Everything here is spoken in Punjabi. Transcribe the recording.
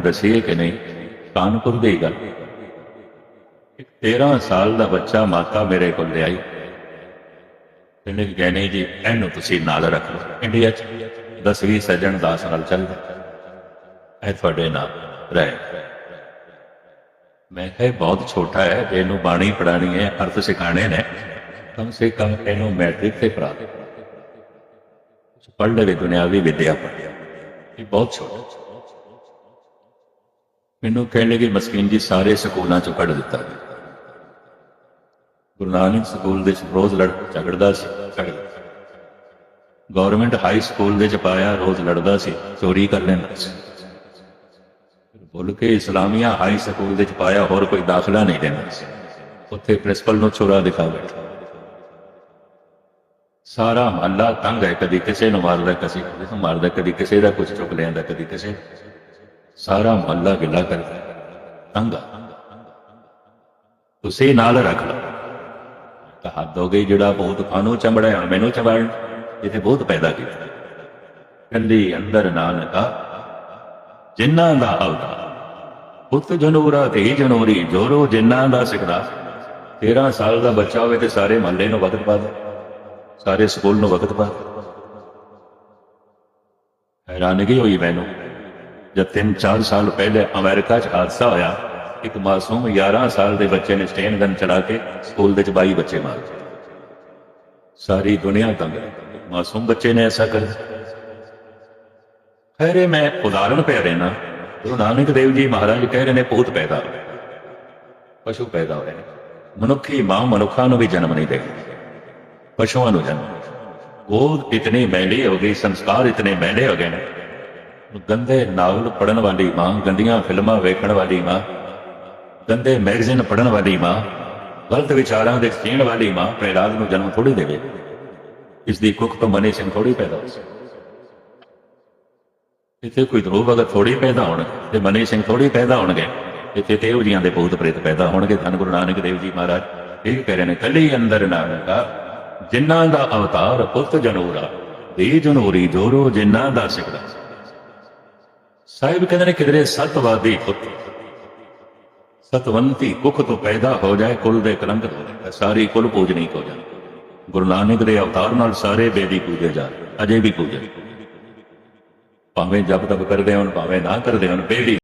ਦੱਸੀਏ ਕਿ ਨਹੀਂ, ਕਾਨਪੁਰ ਦੀ ਗੱਲ। ਇੱਕ 13 ਸਾਲ ਦਾ ਬੱਚਾ ਮਾਤਾ ਮੇਰੇ ਕੋਲ ਲਿਆਈ। ਇਹਨੇ ਕਿਹਾ ਜੀ, ਇਹਨੂੰ ਤੁਸੀਂ ਨਾਲ ਰੱਖ ਲਓ। ਇੰਡੀਆ 'ਚ 10ਵੀਂ ਸੱਜਣ ਦਾਸ ਨਾਲ ਚੱਲਦਾ। ਇਹ ਤੁਹਾਡੇ ਨਾਲ ਰਹੇ। ਮੈਂ ਕਿਹਾ, ਇਹ ਬਹੁਤ ਛੋਟਾ ਹੈ ਜੇ ਇਹਨੂੰ ਬਾਣੀ ਪੜਾਣੀ ਹੈ, ਅਰਥ ਸਿਖਾਣੇ ਨੇ। ਕਮ ਸੇ ਕਮ ਇਹਨੂੰ ਮੈਟ੍ਰਿਕ ਤੇ ਪੜਾ ਦੇ ਪੜ੍ਹ ਲਵੇ ਦੁਨਿਆਵੀ ਵਿਦਿਆ ਪੜ੍ਹ। ਇਹ ਬਹੁਤ ਛੋਟਾ ਮੈਨੂੰ ਕਹਿਣ ਲੱਗੇ, ਮਸਕੀਨ ਜੀ, ਸਾਰੇ ਸਕੂਲਾਂ ਚੋਂ ਕੱਢ ਦਿੱਤਾ ਗਿਆ ਗੁਰੂ ਨਾਨਕ ਸਕੂਲ ਦੇ ਵਿੱਚ ਰੋਜ਼ ਲੜ, ਝਗੜਦਾ ਸੀ ਝਗੜਦਾ ਗਵਰਨਮੈਂਟ ਹਾਈ ਸਕੂਲ ਦੇ ਚ ਪਾਇਆ, ਰੋਜ਼ ਲੜਦਾ ਸੀ, ਚੋਰੀ ਕਰ ਲੈਂਦਾ ਸੀ। ਬੋਲ ਕੇ ਇਸਲਾਮੀਆ ਹਾਈ ਸਕੂਲ ਦੇ ਚ ਪਾਇਆ, ਹੋਰ ਕੋਈ ਦਾਖਲਾ ਨਹੀਂ ਦੇਣਾ ਸੀ। ਉੱਥੇ ਪ੍ਰਿੰਸੀਪਲ ਨੂੰ ਚੋਰਾ ਦਿਖਾ ਬੈਠਾ ਸਾਰਾ ਮਹੱਲਾ ਤੰਗ ਹੈ, ਕਦੀ ਕਿਸੇ ਨੂੰ ਮਾਰਦਾ, ਕਦੀ ਕਿਸੇ ਨੂੰ ਮਾਰਦਾ, ਕਦੀ ਕਿਸੇ ਦਾ ਕੁਝ ਚੁੱਕ ਲੈਂਦਾ ਕਦੀ ਕਿਸੇ ਸਾਰਾ ਮਹੱਲਾ ਗਿੱਲਾ ਕਰਦਾ ਹੈ। ਤੰਗ ਤੁਸੀਂ ਨਾਲ ਰੱਖ ਲਓ। ਤਾਂ ਹੱਦ ਹੋ ਗਈ ਜਿਹੜਾ ਬਹੁਤ ਖਾਨੂ ਚੰਬੜਿਆ ਹੁਣ ਮੈਨੂੰ ਚੰਬੜਨ ਜਿੱਥੇ ਬਹੁਤ ਪੈਦਾ ਕੀਤਾ। ਕੰਦੀ ਅੰਦਰ ਨਾਨਕਾ, ਜਿਨ੍ਹਾਂ ਦਾ ਹਲਦਾ ਪੁੱਤ ਜਨੂਰਾ ਤੇ ਜਨੂਰੀ, ਜੋਰੋ ਜਿਨ੍ਹਾਂ ਦਾ ਸਿਕਦਾ 13 ਸਾਲ ਦਾ ਬੱਚਾ ਹੋਵੇ ਤੇ ਸਾਰੇ ਮਹੱਲੇ ਨੂੰ ਵਕਤ ਪਾ ਦੇ, ਸਾਰੇ ਸਕੂਲ ਨੂੰ ਵਕਤ ਪਾ ਦੇ। ਹੈਰਾਨਗੀ ਹੋਈ ਮੈਨੂੰ। ਜਦ 3-4 ਸਾਲ ਪਹਿਲੇ ਅਮਰੀਕਾ 'ਚ ਹਾਦਸਾ ਹੋਇਆ, ਇੱਕ ਮਾਸੂਮ 11 ਸਾਲ ਦੇ ਬੱਚੇ ਨੇ ਸਟੇਨ ਗਨ ਚਲਾ ਕੇ ਸਕੂਲ ਦੇ 'ਚ 22 ਬੱਚੇ ਮਾਰ। ਦਿੱਤੇ ਸਾਰੀ ਦੁਨੀਆ ਤੰਗ ਮਾਸੂਮ ਬੱਚੇ ਨੇ ਐਸਾ ਕਰ ਖੈਰੇ ਮੈਂ ਉਦਾਹਰਣ ਪੈ ਦੇਣਾ ਗੁਰੂ ਨਾਨਕ ਦੇਵ ਜੀ ਮਹਾਰਾਜ ਕਹਿ ਰਹੇ ਨੇ ਭੂਤ ਪੈਦਾ ਹੋਏ ਪਸ਼ੂ ਪੈਦਾ ਹੋਏ ਨੇ ਮਨੁੱਖੀ ਮਾਂ ਮਨੁੱਖਾਂ ਨੂੰ ਵੀ ਜਨਮ ਨਹੀਂ ਦੇਗੀ ਪਸ਼ੂਆਂ ਨੂੰ ਜਨਮ ਉਹ ਇਤਨੀ ਮੈਲੀ ਹੋ ਗਈ, ਸੰਸਕਾਰ ਇਤਨੇ ਮੈਲੇ ਹੋ ਗਏ ਨੇ। ਗੰਦੇ ਨਾਵਲ ਪੜਨ ਵਾਲੀ ਮਾਂ, ਗੰਦੀਆਂ ਫਿਲਮਾਂ ਵੇਖਣ ਵਾਲੀ ਮਾਂ, ਗੰਦੇ ਮੈਗਜ਼ੀਨ ਪੜਨ ਵਾਲੀ ਮਾਂ, ਗਲਤ ਵਿਚਾਰਾਂ ਦੇ ਸੀਣ ਵਾਲੀ ਮਾਂ ਪ੍ਰਹਿਲਾਦ ਨੂੰ ਜਨਮ ਥੋੜੀ ਦੇਵੇ। ਇਸ ਦੀ ਕੁੱਖ ਤੋਂ ਮਨੀ ਸਿੰਘ ਥੋੜੀ ਪੈਦਾ ਹੋ ਸਕਦੀ ਇੱਥੇ ਕੋਈ ਧਰੂਵ ਭਗਤ ਥੋੜੀ ਪੈਦਾ ਹੋਣ ਤੇ ਮਨੀ ਸਿੰਘ ਥੋੜੀ ਪੈਦਾ ਹੋਣਗੇ। ਇੱਥੇ ਤੇ ਜੀਆਂ ਦੇ ਭੂਤ ਪ੍ਰੇਤ ਪੈਦਾ ਹੋਣਗੇ। ਧੰਨ ਗੁਰੂ ਨਾਨਕ ਦੇਵ ਜੀ ਮਹਾਰਾਜ, ਇਹ ਕਹਿ ਰਹੇ ਨੇ, ਕੱਲੀ ਅੰਦਰ ਨਾਨਕਾ, ਜਿਨ੍ਹਾਂ ਦਾ ਅਵਤਾਰ ਪੁੱਤ ਜਨੂਰਾ, ਦੇ ਜਨੂਰੀ ਜੋਰੋ ਜਿਨ੍ਹਾਂ ਦਾ ਸਿਕਦਾ ਸਾਹਿਬ ਕਹਿੰਦੇ ਨੇ ਕਿਧਰੇ ਸਤਵਾਦੀ ਪੁੱਤ ਸਤਵੰਤੀ ਕੁੱਖ ਤੋਂ ਪੈਦਾ ਹੋ ਜਾਏ, ਕੁਲ ਦੇ ਕਲੰਕ ਹੋ ਜਾਏ, ਸਾਰੀ ਕੁਲ ਪੂਜਨੀ ਹੋ ਜਾਏ। ਗੁਰੂ ਨਾਨਕ ਦੇ ਅਵਤਾਰ ਨਾਲ ਸਾਰੇ ਬੇਦੀ ਪੂਜੇ ਜਾ ਅਜੇ ਵੀ ਪੂਜੇ। ਭਾਵੇਂ ਜਪ ਤਪ ਕਰਦੇ ਹੋਣ, ਭਾਵੇਂ ਨਾ ਕਰਦੇ ਹੋਣ ਬੇਦੀ